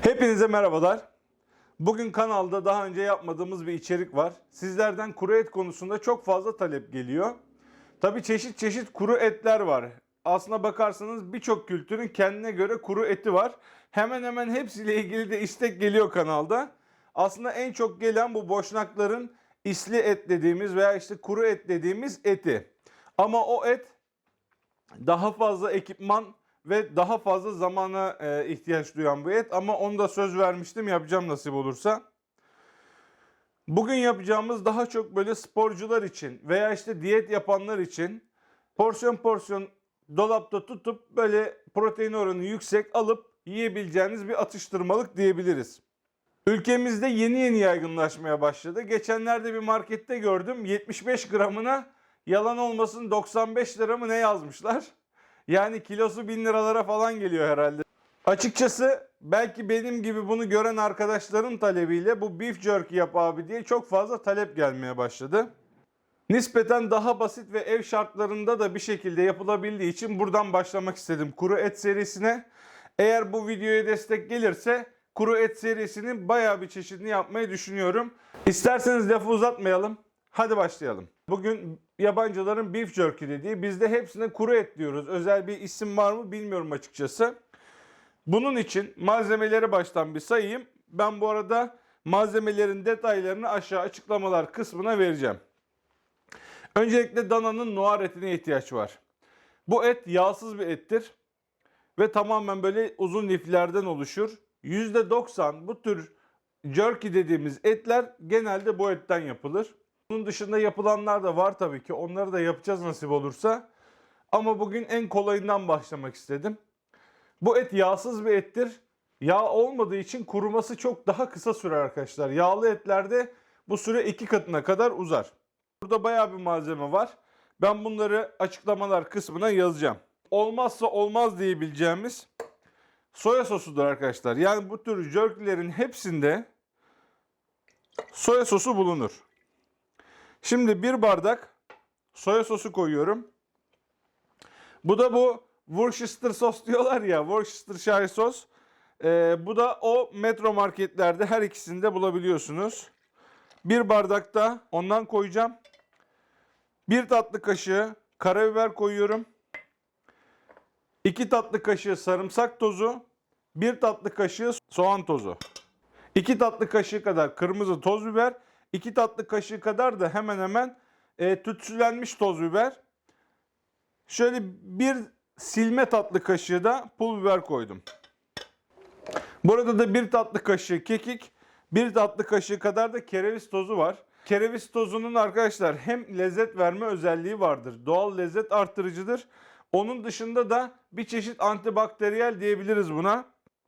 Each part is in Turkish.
Hepinize merhabalar. Bugün kanalda daha önce yapmadığımız bir içerik var. Sizlerden kuru et konusunda çok fazla talep geliyor. Tabi çeşit çeşit kuru etler var. Aslına bakarsanız birçok kültürün kendine göre kuru eti var. Hemen hemen hepsiyle ilgili de istek geliyor kanalda. Aslında en çok gelen bu boşnakların isli et dediğimiz veya işte kuru et dediğimiz eti. Ama o et daha fazla ekipman ve daha fazla zamana e, ihtiyaç duyan bu et ama onu da söz vermiştim yapacağım nasip olursa. Bugün yapacağımız daha çok böyle sporcular için veya işte diyet yapanlar için porsiyon porsiyon dolapta tutup böyle protein oranı yüksek alıp yiyebileceğiniz bir atıştırmalık diyebiliriz. Ülkemizde yeni yeni yaygınlaşmaya başladı. Geçenlerde bir markette gördüm 75 gramına yalan olmasın 95 lira mı ne yazmışlar. Yani kilosu 1000 liralara falan geliyor herhalde. Açıkçası belki benim gibi bunu gören arkadaşların talebiyle bu beef jerky yap abi diye çok fazla talep gelmeye başladı. Nispeten daha basit ve ev şartlarında da bir şekilde yapılabildiği için buradan başlamak istedim kuru et serisine. Eğer bu videoya destek gelirse kuru et serisinin bayağı bir çeşidini yapmayı düşünüyorum. İsterseniz lafı uzatmayalım. Hadi başlayalım. Bugün yabancıların beef jerky dediği bizde hepsine kuru et diyoruz. Özel bir isim var mı bilmiyorum açıkçası. Bunun için malzemeleri baştan bir sayayım. Ben bu arada malzemelerin detaylarını aşağı açıklamalar kısmına vereceğim. Öncelikle dananın noir etine ihtiyaç var. Bu et yağsız bir ettir ve tamamen böyle uzun liflerden oluşur. %90 bu tür jerky dediğimiz etler genelde bu etten yapılır. Bunun dışında yapılanlar da var tabii ki. Onları da yapacağız nasip olursa. Ama bugün en kolayından başlamak istedim. Bu et yağsız bir ettir. Yağ olmadığı için kuruması çok daha kısa sürer arkadaşlar. Yağlı etlerde bu süre iki katına kadar uzar. Burada bayağı bir malzeme var. Ben bunları açıklamalar kısmına yazacağım. Olmazsa olmaz diyebileceğimiz soya sosudur arkadaşlar. Yani bu tür jerkylerin hepsinde soya sosu bulunur. Şimdi bir bardak soya sosu koyuyorum. Bu da bu Worcester sos diyorlar ya. Worcestershire sos. Ee, bu da o metro marketlerde her ikisinde bulabiliyorsunuz. Bir bardak da ondan koyacağım. Bir tatlı kaşığı karabiber koyuyorum. 2 tatlı kaşığı sarımsak tozu. 1 tatlı kaşığı soğan tozu. 2 tatlı kaşığı kadar kırmızı toz biber. 2 tatlı kaşığı kadar da hemen hemen e, tütsülenmiş toz biber. Şöyle bir silme tatlı kaşığı da pul biber koydum. Burada da bir tatlı kaşığı kekik, bir tatlı kaşığı kadar da kereviz tozu var. Kereviz tozunun arkadaşlar hem lezzet verme özelliği vardır. Doğal lezzet arttırıcıdır. Onun dışında da bir çeşit antibakteriyel diyebiliriz buna.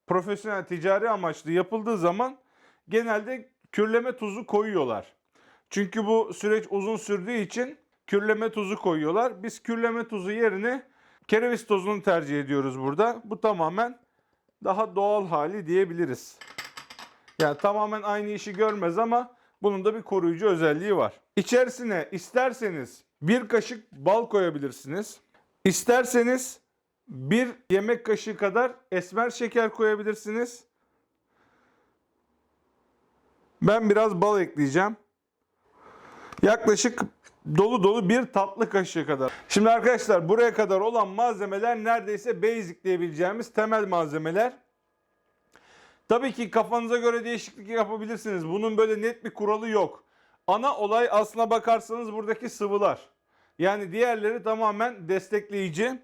Profesyonel ticari amaçlı yapıldığı zaman genelde kürleme tuzu koyuyorlar. Çünkü bu süreç uzun sürdüğü için kürleme tuzu koyuyorlar. Biz kürleme tuzu yerine kereviz tozunu tercih ediyoruz burada. Bu tamamen daha doğal hali diyebiliriz. Yani tamamen aynı işi görmez ama bunun da bir koruyucu özelliği var. İçerisine isterseniz bir kaşık bal koyabilirsiniz. İsterseniz bir yemek kaşığı kadar esmer şeker koyabilirsiniz. Ben biraz bal ekleyeceğim. Yaklaşık dolu dolu bir tatlı kaşığı kadar. Şimdi arkadaşlar buraya kadar olan malzemeler neredeyse basic diyebileceğimiz temel malzemeler. Tabii ki kafanıza göre değişiklik yapabilirsiniz. Bunun böyle net bir kuralı yok. Ana olay aslına bakarsanız buradaki sıvılar. Yani diğerleri tamamen destekleyici.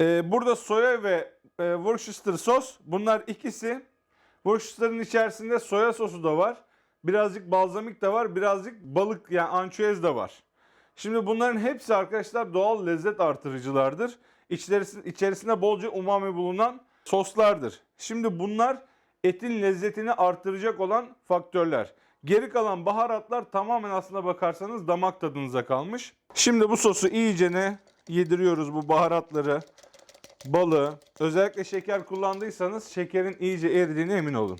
Ee, burada soya ve e, Worcester sos bunlar ikisi. Worcester'ın içerisinde soya sosu da var. Birazcık balzamik de var. Birazcık balık yani ançüez de var. Şimdi bunların hepsi arkadaşlar doğal lezzet artırıcılardır. İçerisinde, içerisinde bolca umami bulunan soslardır. Şimdi bunlar etin lezzetini artıracak olan faktörler. Geri kalan baharatlar tamamen aslına bakarsanız damak tadınıza kalmış. Şimdi bu sosu iyicene yediriyoruz bu baharatları, balığı. Özellikle şeker kullandıysanız şekerin iyice eridiğine emin olun.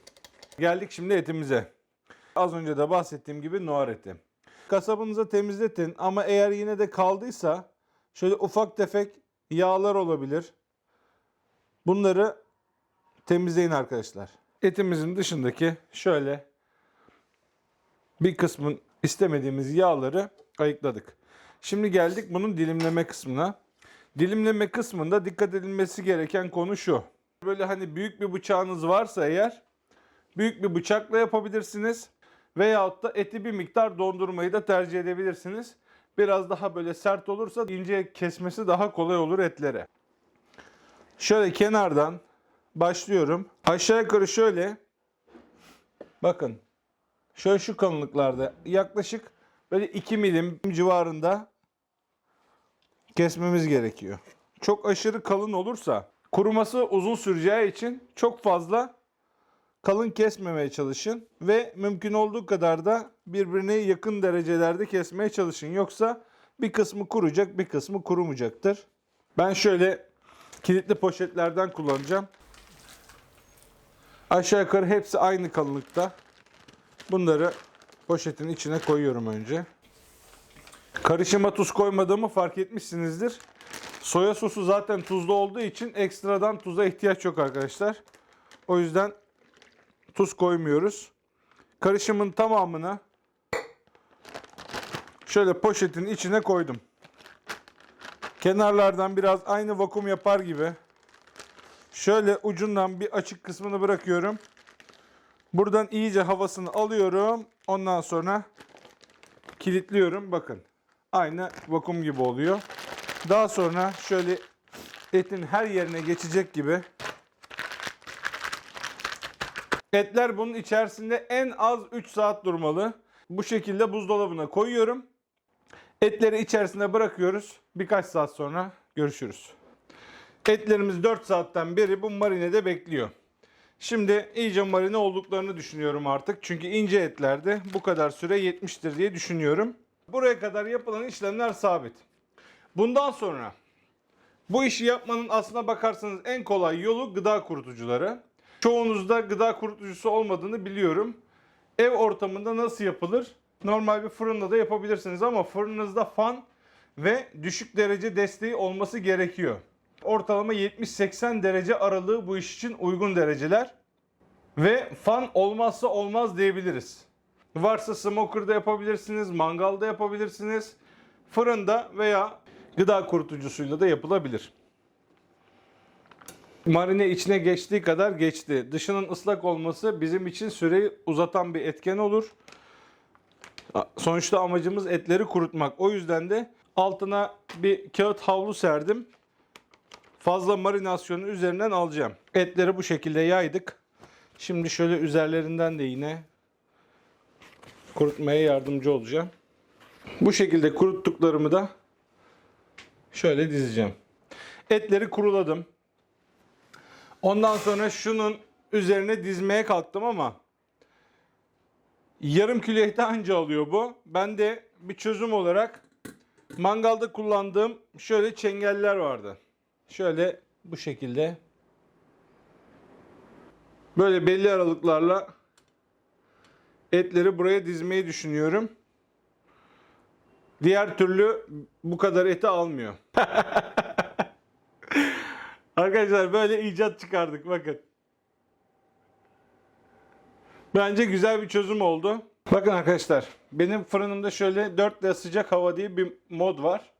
Geldik şimdi etimize. Az önce de bahsettiğim gibi noir eti. Kasabınıza temizletin ama eğer yine de kaldıysa şöyle ufak tefek yağlar olabilir. Bunları temizleyin arkadaşlar. etimizin dışındaki şöyle bir kısmın istemediğimiz yağları ayıkladık. Şimdi geldik bunun dilimleme kısmına. Dilimleme kısmında dikkat edilmesi gereken konu şu. Böyle hani büyük bir bıçağınız varsa eğer büyük bir bıçakla yapabilirsiniz. Veyahut da eti bir miktar dondurmayı da tercih edebilirsiniz. Biraz daha böyle sert olursa ince kesmesi daha kolay olur etlere. Şöyle kenardan başlıyorum. Aşağı yukarı şöyle bakın şöyle şu kalınlıklarda yaklaşık böyle 2 milim civarında kesmemiz gerekiyor. Çok aşırı kalın olursa kuruması uzun süreceği için çok fazla kalın kesmemeye çalışın ve mümkün olduğu kadar da birbirine yakın derecelerde kesmeye çalışın. Yoksa bir kısmı kuruyacak, bir kısmı kurumayacaktır. Ben şöyle kilitli poşetlerden kullanacağım. Aşağı yukarı hepsi aynı kalınlıkta. Bunları poşetin içine koyuyorum önce. Karışıma tuz koymadığımı fark etmişsinizdir. Soya sosu zaten tuzlu olduğu için ekstradan tuza ihtiyaç yok arkadaşlar. O yüzden tuz koymuyoruz. Karışımın tamamını şöyle poşetin içine koydum. Kenarlardan biraz aynı vakum yapar gibi şöyle ucundan bir açık kısmını bırakıyorum. Buradan iyice havasını alıyorum. Ondan sonra kilitliyorum. Bakın. Aynı vakum gibi oluyor. Daha sonra şöyle etin her yerine geçecek gibi Etler bunun içerisinde en az 3 saat durmalı. Bu şekilde buzdolabına koyuyorum. Etleri içerisine bırakıyoruz. Birkaç saat sonra görüşürüz. Etlerimiz 4 saatten beri bu marinede bekliyor. Şimdi iyice marine olduklarını düşünüyorum artık. Çünkü ince etlerde bu kadar süre yetmiştir diye düşünüyorum. Buraya kadar yapılan işlemler sabit. Bundan sonra bu işi yapmanın aslına bakarsanız en kolay yolu gıda kurutucuları. Çoğunuzda gıda kurutucusu olmadığını biliyorum. Ev ortamında nasıl yapılır? Normal bir fırında da yapabilirsiniz ama fırınınızda fan ve düşük derece desteği olması gerekiyor. Ortalama 70-80 derece aralığı bu iş için uygun dereceler. Ve fan olmazsa olmaz diyebiliriz. Varsa smoker'da yapabilirsiniz, mangalda yapabilirsiniz. Fırında veya gıda kurutucusuyla da yapılabilir. Marine içine geçtiği kadar geçti. Dışının ıslak olması bizim için süreyi uzatan bir etken olur. Sonuçta amacımız etleri kurutmak. O yüzden de altına bir kağıt havlu serdim. Fazla marinasyonu üzerinden alacağım. Etleri bu şekilde yaydık. Şimdi şöyle üzerlerinden de yine kurutmaya yardımcı olacağım. Bu şekilde kuruttuklarımı da şöyle dizeceğim. Etleri kuruladım. Ondan sonra şunun üzerine dizmeye kalktım ama yarım eti anca alıyor bu. Ben de bir çözüm olarak mangalda kullandığım şöyle çengeller vardı. Şöyle bu şekilde böyle belli aralıklarla etleri buraya dizmeyi düşünüyorum. Diğer türlü bu kadar eti almıyor. Arkadaşlar böyle icat çıkardık bakın. Bence güzel bir çözüm oldu. Bakın arkadaşlar benim fırınımda şöyle 4 ile sıcak hava diye bir mod var.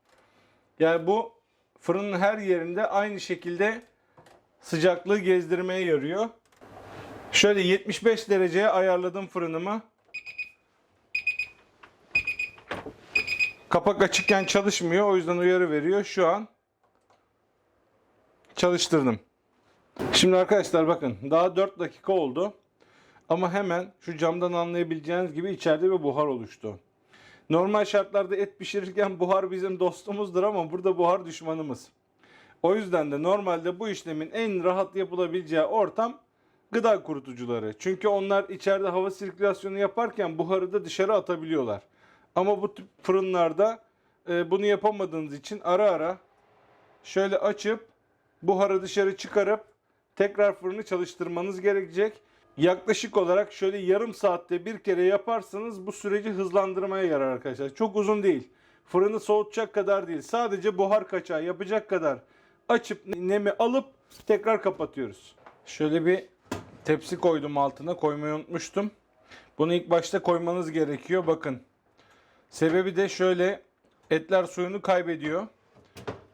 Yani bu fırının her yerinde aynı şekilde sıcaklığı gezdirmeye yarıyor. Şöyle 75 dereceye ayarladım fırınımı. Kapak açıkken çalışmıyor o yüzden uyarı veriyor. Şu an çalıştırdım. Şimdi arkadaşlar bakın daha 4 dakika oldu. Ama hemen şu camdan anlayabileceğiniz gibi içeride bir buhar oluştu. Normal şartlarda et pişirirken buhar bizim dostumuzdur ama burada buhar düşmanımız. O yüzden de normalde bu işlemin en rahat yapılabileceği ortam gıda kurutucuları. Çünkü onlar içeride hava sirkülasyonu yaparken buharı da dışarı atabiliyorlar. Ama bu tip fırınlarda e, bunu yapamadığınız için ara ara şöyle açıp buharı dışarı çıkarıp tekrar fırını çalıştırmanız gerekecek. Yaklaşık olarak şöyle yarım saatte bir kere yaparsanız bu süreci hızlandırmaya yarar arkadaşlar. Çok uzun değil. Fırını soğutacak kadar değil. Sadece buhar kaçağı yapacak kadar açıp nemi alıp tekrar kapatıyoruz. Şöyle bir tepsi koydum altına. Koymayı unutmuştum. Bunu ilk başta koymanız gerekiyor. Bakın. Sebebi de şöyle etler suyunu kaybediyor.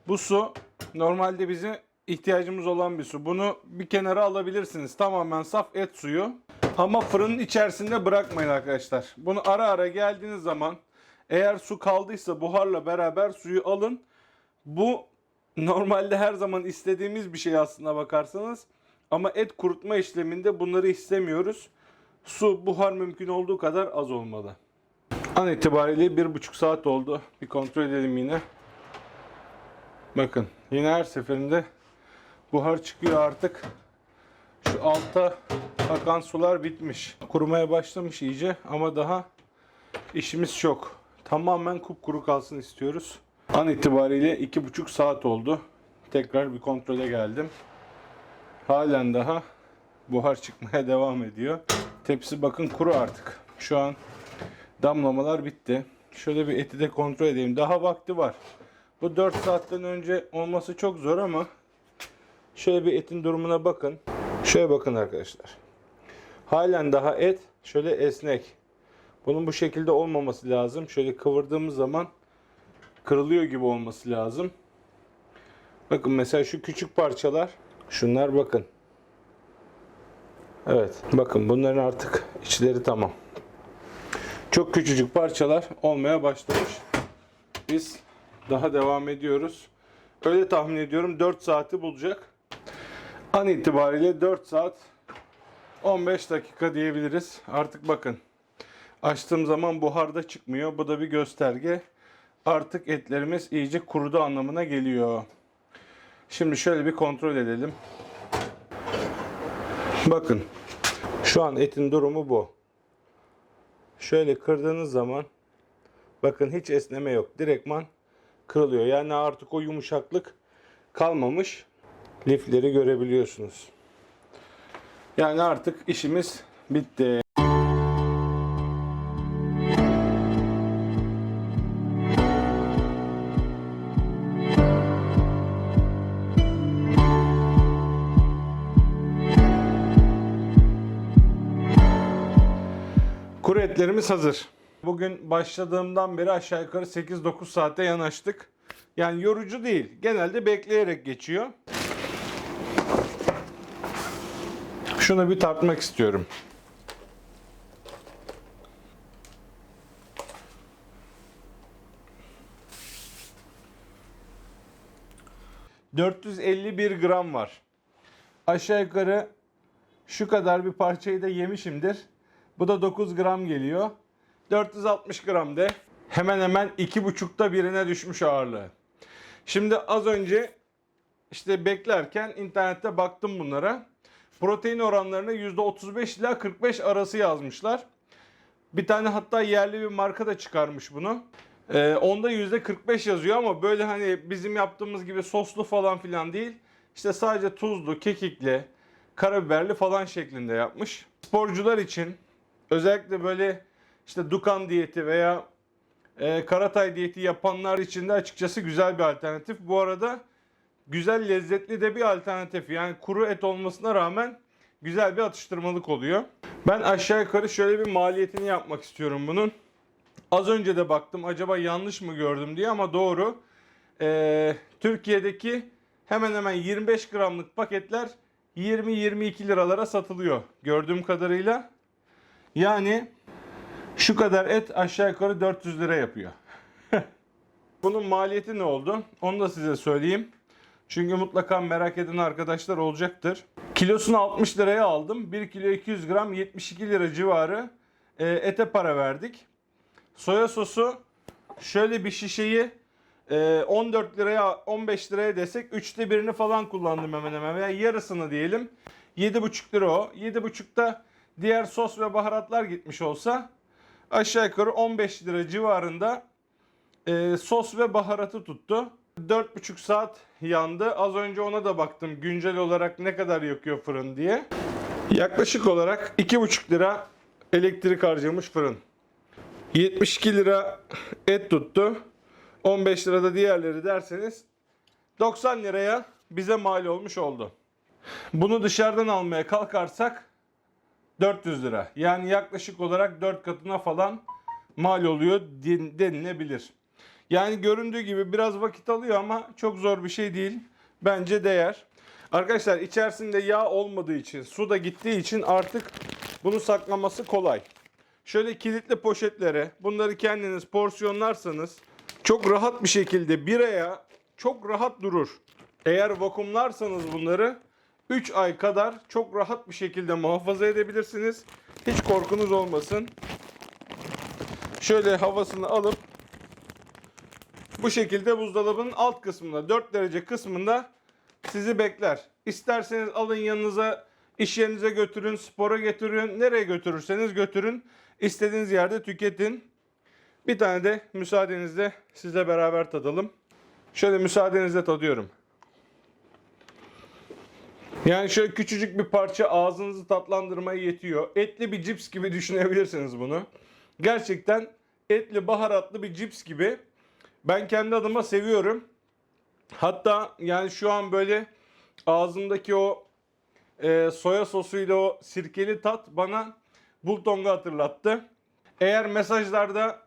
Bu su normalde bize ihtiyacımız olan bir su. Bunu bir kenara alabilirsiniz. Tamamen saf et suyu. Ama fırının içerisinde bırakmayın arkadaşlar. Bunu ara ara geldiğiniz zaman eğer su kaldıysa buharla beraber suyu alın. Bu normalde her zaman istediğimiz bir şey aslına bakarsanız. Ama et kurutma işleminde bunları istemiyoruz. Su, buhar mümkün olduğu kadar az olmalı. An itibariyle bir buçuk saat oldu. Bir kontrol edelim yine. Bakın yine her seferinde buhar çıkıyor artık. Şu alta akan sular bitmiş. Kurumaya başlamış iyice ama daha işimiz çok. Tamamen kupkuru kalsın istiyoruz. An itibariyle iki buçuk saat oldu. Tekrar bir kontrole geldim. Halen daha buhar çıkmaya devam ediyor. Tepsi bakın kuru artık. Şu an damlamalar bitti. Şöyle bir eti de kontrol edeyim. Daha vakti var. Bu 4 saatten önce olması çok zor ama şöyle bir etin durumuna bakın. Şöyle bakın arkadaşlar. Halen daha et şöyle esnek. Bunun bu şekilde olmaması lazım. Şöyle kıvırdığımız zaman kırılıyor gibi olması lazım. Bakın mesela şu küçük parçalar. Şunlar bakın. Evet. Bakın bunların artık içleri tamam. Çok küçücük parçalar olmaya başlamış. Biz daha devam ediyoruz. Öyle tahmin ediyorum 4 saati bulacak. An itibariyle 4 saat 15 dakika diyebiliriz. Artık bakın. Açtığım zaman buhar da çıkmıyor. Bu da bir gösterge. Artık etlerimiz iyice kurudu anlamına geliyor. Şimdi şöyle bir kontrol edelim. Bakın. Şu an etin durumu bu. Şöyle kırdığınız zaman bakın hiç esneme yok. Direktman kırılıyor. Yani artık o yumuşaklık kalmamış. Lifleri görebiliyorsunuz. Yani artık işimiz bitti. Kuru etlerimiz hazır. Bugün başladığımdan beri aşağı yukarı 8-9 saate yanaştık. Yani yorucu değil. Genelde bekleyerek geçiyor. Şunu bir tartmak istiyorum. ...451 gram var. Aşağı yukarı şu kadar bir parçayı da yemişimdir. Bu da 9 gram geliyor. 460 gram de hemen hemen 2,5'ta birine düşmüş ağırlığı. Şimdi az önce işte beklerken internette baktım bunlara. Protein oranlarını %35 ila 45 arası yazmışlar. Bir tane hatta yerli bir marka da çıkarmış bunu. Ee, onda %45 yazıyor ama böyle hani bizim yaptığımız gibi soslu falan filan değil. İşte sadece tuzlu, kekikli, karabiberli falan şeklinde yapmış. Sporcular için özellikle böyle işte Dukan diyeti veya e, Karatay diyeti yapanlar için de açıkçası güzel bir alternatif. Bu arada güzel lezzetli de bir alternatif. Yani kuru et olmasına rağmen güzel bir atıştırmalık oluyor. Ben aşağı yukarı şöyle bir maliyetini yapmak istiyorum bunun. Az önce de baktım acaba yanlış mı gördüm diye ama doğru. Ee, Türkiye'deki hemen hemen 25 gramlık paketler 20-22 liralara satılıyor gördüğüm kadarıyla. Yani şu kadar et aşağı yukarı 400 lira yapıyor. Bunun maliyeti ne oldu? Onu da size söyleyeyim. Çünkü mutlaka merak eden arkadaşlar olacaktır. Kilosunu 60 liraya aldım. 1 kilo 200 gram 72 lira civarı e, ete para verdik. Soya sosu şöyle bir şişeyi e, 14 liraya 15 liraya desek 3'te birini falan kullandım hemen hemen veya yarısını diyelim. 7,5 lira o. 7,5'ta diğer sos ve baharatlar gitmiş olsa aşağı yukarı 15 lira civarında e, sos ve baharatı tuttu. 4,5 saat yandı. Az önce ona da baktım güncel olarak ne kadar yakıyor fırın diye. Yaklaşık olarak 2,5 lira elektrik harcamış fırın. 72 lira et tuttu. 15 lirada diğerleri derseniz 90 liraya bize mal olmuş oldu. Bunu dışarıdan almaya kalkarsak 400 lira. Yani yaklaşık olarak 4 katına falan mal oluyor den- denilebilir. Yani göründüğü gibi biraz vakit alıyor ama çok zor bir şey değil. Bence değer. Arkadaşlar içerisinde yağ olmadığı için, su da gittiği için artık bunu saklaması kolay. Şöyle kilitli poşetlere bunları kendiniz porsiyonlarsanız çok rahat bir şekilde bir aya çok rahat durur. Eğer vakumlarsanız bunları 3 ay kadar çok rahat bir şekilde muhafaza edebilirsiniz. Hiç korkunuz olmasın. Şöyle havasını alıp bu şekilde buzdolabının alt kısmında 4 derece kısmında sizi bekler. İsterseniz alın yanınıza iş yerinize götürün, spora götürün, nereye götürürseniz götürün. İstediğiniz yerde tüketin. Bir tane de müsaadenizle sizle beraber tadalım. Şöyle müsaadenizle tadıyorum. Yani şöyle küçücük bir parça ağzınızı tatlandırmaya yetiyor. Etli bir cips gibi düşünebilirsiniz bunu. Gerçekten etli baharatlı bir cips gibi. Ben kendi adıma seviyorum. Hatta yani şu an böyle ağzımdaki o e, soya sosuyla o sirkeli tat bana Bultong'u hatırlattı. Eğer mesajlarda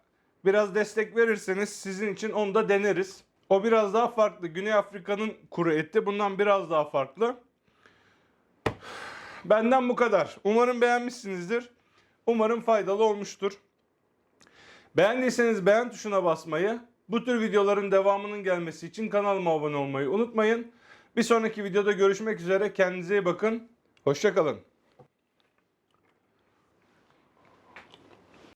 biraz destek verirseniz sizin için onu da deneriz. O biraz daha farklı. Güney Afrika'nın kuru eti bundan biraz daha farklı. Benden bu kadar. Umarım beğenmişsinizdir. Umarım faydalı olmuştur. Beğendiyseniz beğen tuşuna basmayı, bu tür videoların devamının gelmesi için kanalıma abone olmayı unutmayın. Bir sonraki videoda görüşmek üzere. Kendinize iyi bakın. Hoşçakalın.